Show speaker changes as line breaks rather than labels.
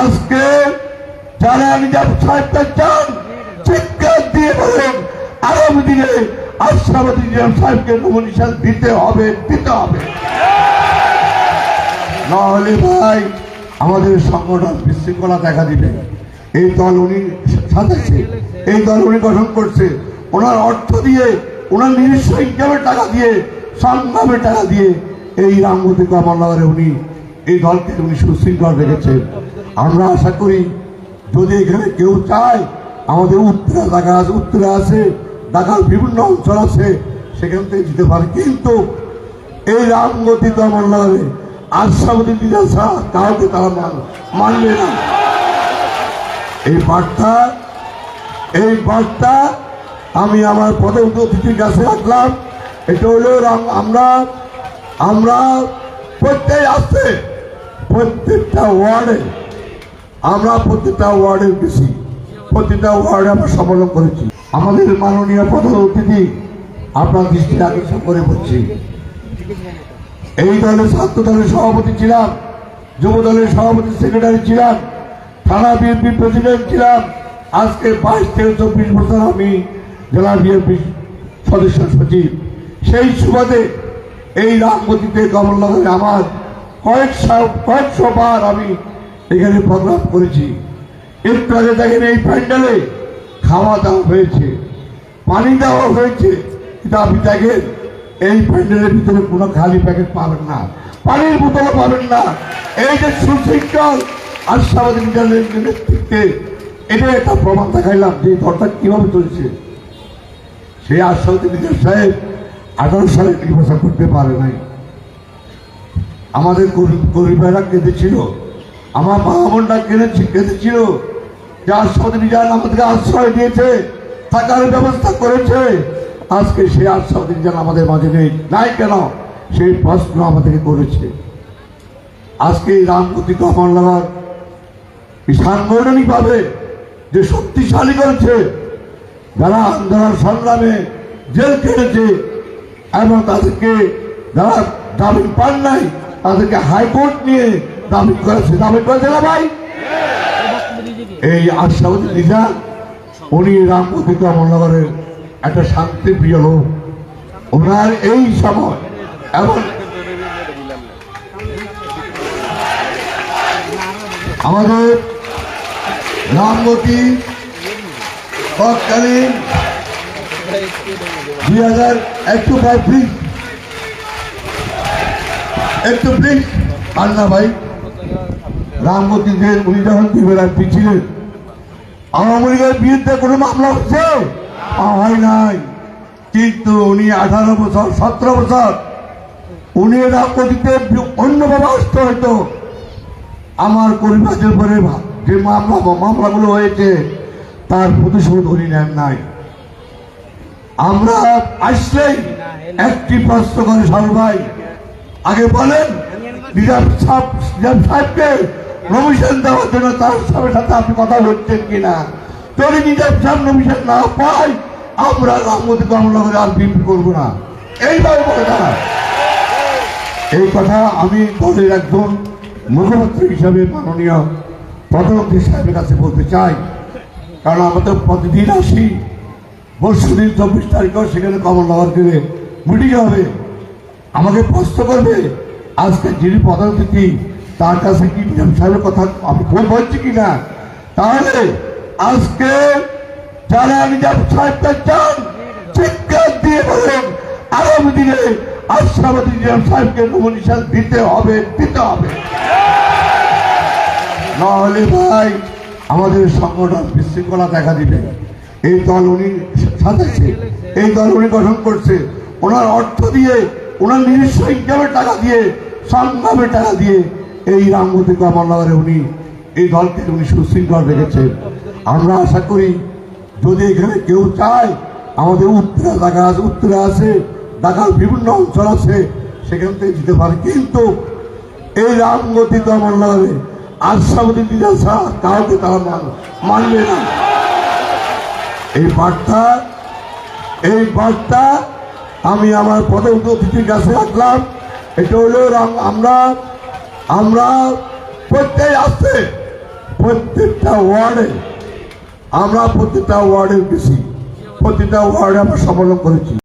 আজকে যারা নিজাম সাহেবকে চান, চিৎকার দিয়ে বলেন, আগামী দিনে আশরাফাদি নিজাম সাহেবকে নমিনেশন দিতে হবে দিতে হবে। নাহলে ভাই, আমাদের সংগঠন বিশৃঙ্খলা দেখা দিবে। এই দল উনি সাজাচ্ছে, এই দল উনি গঠন করছে। ওনার অর্থ দিয়ে, ওনার নিজস্ব ইনকামের টাকা দিয়ে, সংগ্রামের টাকা দিয়ে এই রামগতি কমলনগরে উনি এই দলকে উনি সুশৃঙ্খল রেখেছেন। আমরা আশা করি, যদি এখানে কেউ চায়, আমাদের উত্তরা জায়গা আছে, উত্তরা আছে, ঢাকার বিভিন্ন অঞ্চল আছে, সেখান থেকে যেতে পারে। কিন্তু এই রামগতি কমলনগরে আশাবতী দিদা ছাড়া কাউকে তারা মান, মানবে না। এই বার্তা এই বার্তা আমি আমার প্রথম অতিথির কাছে রাখলাম। এটা হলো আমরা আমরা প্রত্যেক আসছে। প্রত্যেকটা ওয়ার্ডে, আমরা প্রত্যেকটা ওয়ার্ডে উঠেছি প্রত্যেকটা ওয়ার্ডে আমরা সম্মেলন করেছি। আমাদের মাননীয় প্রধান অতিথি আপনার দৃষ্টি আকর্ষণ করে বলছি। এই দলের ছাত্র দলের সভাপতি ছিলাম, যুব দলের সভাপতি সেক্রেটারি ছিলাম, থানা বিএনপি প্রেসিডেন্ট ছিলাম। আজকে বাইশ থেকে চব্বিশ বছর আমি জেলা বিএনপি সদস্য সচিব। সেই সুবাদে এই রামগতিতে কমলনগরে আমার কয়েকশো কয়েকশো বার আমি এখানে প্রোগ্রাম করেছি। একটু আগে দেখেন এই প্যান্ডেলে খাওয়া দাওয়া হয়েছে, পানি দেওয়া হয়েছে। কিন্তু আপনি দেখেন, এই প্যান্ডেলের ভিতরে কোনো খালি প্যাকেট পাবেন না। পানির বোতলও পাবেন না। এই যে সুশৃঙ্খল আশাবাদী বিদ্যালয়ের নেতৃত্বে এটা একটা প্রমাণ দেখাইলাম যে দলটা কীভাবে চলছে। সেই আশাবাদী বিদ্যালয় সাহেব আঠারো সালে নির্বাচন করতে পারে নাই। আমাদের গরিব- গরিবেরা কেঁদেছিল। আমার মা বোনরা কেঁদেছি, কেঁদেছিল। যে আশাবাদী বিদ্যালয় আমাদেরকে আশ্রয় দিয়েছে, থাকার ব্যবস্থা করেছে। আজকে সেই আশাবাদী বিদ্যালয় আমাদের মাঝে নেই। নাই কেন? সেই প্রশ্ন আমাদেরকে করেছে। আজকে রামগতি কমলনগর সাংগঠনিকভাবে যে শক্তিশালী করেছে, যারা আন্দোলন সংগ্রামে জেল কেটেছে এবং তাদেরকে যারা জামিন পান নাই তাদেরকে হাইকোর্ট নিয়ে জামিন করেছে। জামিন করেছে না ভাই? এই আশাবতী দিশা উনি রামপতি কমলনগরের একটা শান্তিপ্রিয় লোক। ওনার এই সময় এবং আমাদের রামগতি তৎকালীন দুই হাজার ভাই প্লিজ একটু প্লিজ আর না ভাই রামগতিদের উনি যখন দুবেলা ছিলেন আওয়ামী লীগের বিরুদ্ধে কোনো মামলা হচ্ছে? হয় নাই। কিন্তু উনি আঠারো বছর, সতেরো বছর উনি রামগতিতে অন্যভাবে আসতে হয়তো আমার পরিবারের পরে যে মামলা, মামলাগুলো হয়েছে, তার প্রতিশোধ উনি নেন নাই। আমরা আসলেই একটি প্রশ্ন করে সবাই আগে বলেন নিজাম সাহেব নিজাম সাহেবকে নমিশন দেওয়ার জন্য তার সাথে সাথে আপনি কথা বলছেন কিনা? যদি নিজাম সাহেব নমিশন না পাই আমরা রামমতি কমলনগরে আর বিএনপি করব না। এইভাবে বলে তারা এই কথা আমি দলের একজন মুখপাত্র হিসাবে মাননীয় প্রধানমন্ত্রী সাহেবের কাছে বলতে চাই। কারণ আমরা তো প্রতিদিন আসি। পরশুদিন চব্বিশ তারিখও সেখানে কমলনগর গেলে মিটিং হবে। আমাকে প্রশ্ন করবে, আজকে যিনি অতিথি, তার কাছে কি নিজাম সাহেবের কথা আমি ভুল বলছি কি না তাহলে আজকে যারা নিজাম সাহেবকে চান, চিৎকার দিয়ে বলেন, আগামী দিনে আশরাফাদি নিজাম সাহেবকে নমিনেশন দিতে হবে দিতে হবে। নাহলে ভাই, আমাদের সংগঠন বিশৃঙ্খলা দেখা দিবে। এই দল উনি সাজাচ্ছে, এই দল উনি গঠন করছে। ওনার অর্থ দিয়ে ওনার নিজস্ব ইনকামের টাকা দিয়ে সংগ্রামের টাকা দিয়ে এই রামগতি কমলনগরে উনি, এই দলকে উনি সুশৃঙ্খল রেখেছেন। আমরা আশা করি, যদি এখানে কেউ চায়, আমাদের উত্তরা জায়গা আছে, উত্তরা আছে, ঢাকার বিভিন্ন অঞ্চল আছে, সেখান থেকে যেতে পারে। কিন্তু এই রামগতি কমলনগরে আশাবতী দিদা ছাড়া কাউকে তারা মান- মানবে না। এই বার্তা এই বার্তা আমি আমার প্রথম অতিথির কাছে রাখলাম এটা হলো আমরা আমরা প্রত্যেক আসছে, প্রত্যেকটা ওয়ার্ডে, আমরা প্রত্যেকটা ওয়ার্ডে গেছি। প্রতিটা ওয়ার্ডে আমরা সম্মেলন করেছি।